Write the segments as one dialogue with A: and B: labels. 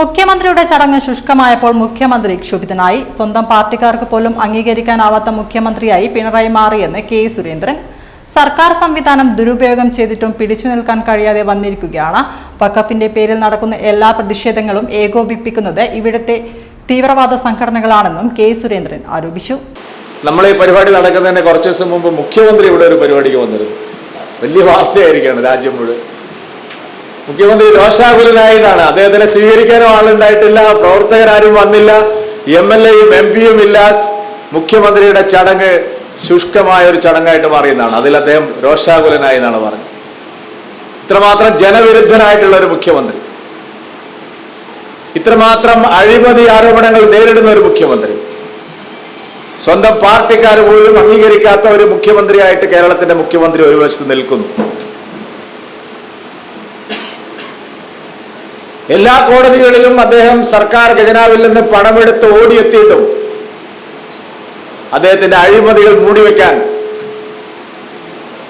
A: മുഖ്യമന്ത്രിയുടെ ചടങ്ങ് ശുഷ്കമായപ്പോൾ മുഖ്യമന്ത്രി ക്ഷുഭിതനായി. സ്വന്തം പാർട്ടിക്കാർക്ക് പോലും അംഗീകരിക്കാനാവാത്ത മുഖ്യമന്ത്രിയായി പിണറായി മാറിയെന്ന് കെ സുരേന്ദ്രൻ. സർക്കാർ സംവിധാനം ദുരുപയോഗം ചെയ്തിട്ടും പിടിച്ചു നിൽക്കാൻ കഴിയാതെ വന്നിരിക്കുകയാണ്. വഖഫിന്റെ പേരിൽ നടക്കുന്ന എല്ലാ പ്രതിഷേധങ്ങളും ഏകോപിപ്പിക്കുന്നത് ഇവിടുത്തെ തീവ്രവാദ സംഘടനകളാണെന്നും കെ സുരേന്ദ്രൻ ആരോപിച്ചു.
B: നമ്മൾ ഈ പരിപാടി നടക്കുന്നതിന് കുറച്ച് ദിവസം മുമ്പ് മുഖ്യമന്ത്രി ഇവിടെ ഒരു പരിപാടിക്ക് വന്നിരുന്നു. വലിയ വാർത്തയായിരിക്കുകയാണ് രാജ്യം മുഴുവൻ. മുഖ്യമന്ത്രി രോഷാകുലനായതാണ്. അദ്ദേഹത്തിനെ സ്വീകരിക്കാനോ ആളുണ്ടായിട്ടില്ല. പ്രവർത്തകരാരും വന്നില്ല. എം എൽ എയും എം പിയും ഇല്ല. മുഖ്യമന്ത്രിയുടെ ചടങ്ങ് ശുഷ്കമായ ഒരു ചടങ്ങായിട്ട് മാറിയെന്നാണ്. അതിൽ അദ്ദേഹം രോഷാകുലനായി എന്നാണ് പറഞ്ഞത്. ഇത്രമാത്രം ജനവിരുദ്ധനായിട്ടുള്ള ഒരു മുഖ്യമന്ത്രി. ഇത്രമാത്രം അഴിമതി ആരോപണങ്ങൾ നേരിടുന്ന ഒരു മുഖ്യമന്ത്രി. സ്വന്തം പാർട്ടിക്കാർ പോലും അംഗീകരിക്കാത്ത ഒരു മുഖ്യമന്ത്രിയായിട്ട് കേരളത്തിന്റെ മുഖ്യമന്ത്രി ഒരു വശത്ത് നിൽക്കുന്നു. എല്ലാ കോടതികളിലും അദ്ദേഹം സർക്കാർ ഖജനാവിൽ നിന്ന് പണമെടുത്ത് ഓടിയെത്തിയിട്ടും അദ്ദേഹത്തിന്റെ അഴിമതികൾ മൂടിവെക്കാൻ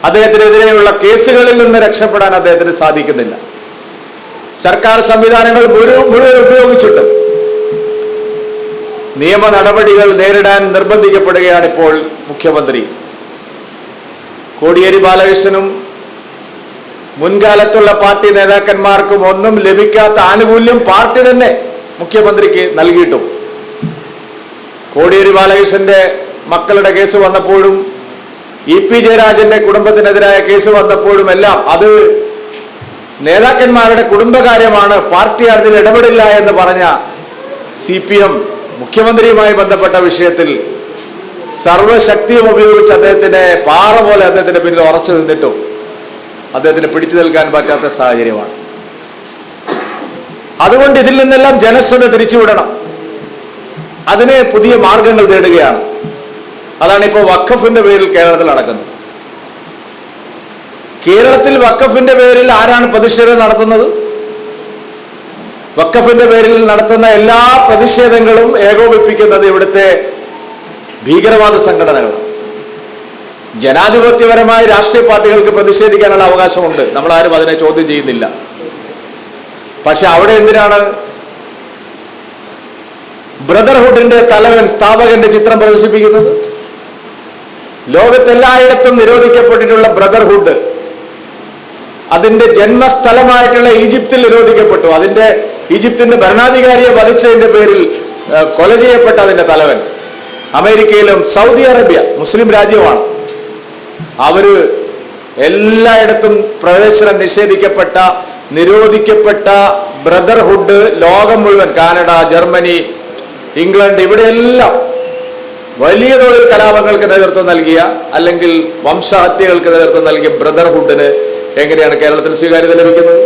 B: അദ്ദേഹത്തിനെതിരെയുള്ള കേസുകളിൽ നിന്ന് രക്ഷപ്പെടാൻ അദ്ദേഹത്തിന് സാധിക്കുന്നില്ല. സർക്കാർ സംവിധാനങ്ങൾ മുഴു- മുഴുവൻ ഉപയോഗിച്ചിട്ടും നിയമ നടപടികൾ നേരിടാൻ നിർബന്ധിക്കപ്പെടുകയാണ് ഇപ്പോൾ മുഖ്യമന്ത്രി. കോടിയേരി ബാലകൃഷ്ണനും മുൻകാലത്തുള്ള പാർട്ടി നേതാക്കന്മാർക്കും ഒന്നും ലഭിക്കാത്ത ആനുകൂല്യം പാർട്ടി തന്നെ മുഖ്യമന്ത്രിക്ക് നൽകിയിട്ടും. കോടിയേരി ബാലകൃഷ്ണന്റെ മക്കളുടെ കേസ് വന്നപ്പോഴും ഇ പി ജയരാജന്റെ കുടുംബത്തിനെതിരായ കേസ് വന്നപ്പോഴും എല്ലാം അത് നേതാക്കന്മാരുടെ കുടുംബകാര്യമാണ് പാർട്ടി അതിൽ ഇടപെടില്ല എന്ന് പറഞ്ഞ സി പി എം മുഖ്യമന്ത്രിയുമായി ബന്ധപ്പെട്ട വിഷയത്തിൽ സർവശക്തിയും ഉപയോഗിച്ച് അദ്ദേഹത്തിന്റെ പാറ പോലെ അദ്ദേഹത്തിന്റെ പിന്നിൽ ഉറച്ചു നിന്നിട്ടും അദ്ദേഹത്തിന് പിടിച്ചു നൽകാൻ പറ്റാത്ത സാഹചര്യമാണ്. അതുകൊണ്ട് ഇതിൽ നിന്നെല്ലാം ജനശ്രദ്ധ തിരിച്ചുവിടണം. അതിനെ പുതിയ മാർഗങ്ങൾ തേടുകയാണ്. അതാണ് ഇപ്പോൾ വഖഫിന്റെ പേരിൽ കേരളത്തിൽ നടക്കുന്നത്. കേരളത്തിൽ വഖഫിന്റെ പേരിൽ ആരാണ് പ്രതിഷേധം നടത്തുന്നത്? വഖഫിന്റെ പേരിൽ നടത്തുന്ന എല്ലാ പ്രതിഷേധങ്ങളും ഏകോപിപ്പിക്കുന്നത് ഇവിടുത്തെ ഭീകരവാദ സംഘടനകളാണ്. ജനാധിപത്യപരമായി രാഷ്ട്രീയ പാർട്ടികൾക്ക് പ്രതിഷേധിക്കാനുള്ള അവകാശമുണ്ട്. നമ്മൾ ആരും അതിനെ ചോദ്യം ചെയ്യുന്നില്ല. പക്ഷെ അവിടെ എന്തിനാണ് ബ്രദർഹുഡിന്റെ തലവൻ സ്ഥാപകന്റെ ചിത്രം പ്രദർശിപ്പിക്കുന്നത്? ലോകത്തെല്ലായിടത്തും നിരോധിക്കപ്പെട്ടിട്ടുള്ള ബ്രദർഹുഡ് അതിന്റെ ജന്മസ്ഥലമായിട്ടുള്ള ഈജിപ്തിൽ നിരോധിക്കപ്പെട്ടു. അതിന്റെ ഈജിപ്തിന്റെ ഭരണാധികാരിയെ വധിച്ചതിന്റെ പേരിൽ കൊല ചെയ്യപ്പെട്ട അതിന്റെ തലവൻ. അമേരിക്കയിലും സൗദി അറേബ്യ മുസ്ലിം രാജ്യമാണ്. അവർ എല്ലായിടത്തും പ്രവേശനം നിഷേധിക്കപ്പെട്ട നിരോധിക്കപ്പെട്ട ബ്രദർഹുഡ് ലോകം മുഴുവൻ കാനഡ ജർമ്മനി ഇംഗ്ലണ്ട് ഇവിടെയെല്ലാം വലിയ തോതിൽ കലാപങ്ങൾക്ക് നേതൃത്വം നൽകിയ അല്ലെങ്കിൽ വംശഹത്യകൾക്ക് നേതൃത്വം നൽകിയ ബ്രദർഹുഡിന് എങ്ങനെയാണ് കേരളത്തിൽ സ്വീകാര്യത ലഭിക്കുന്നത്?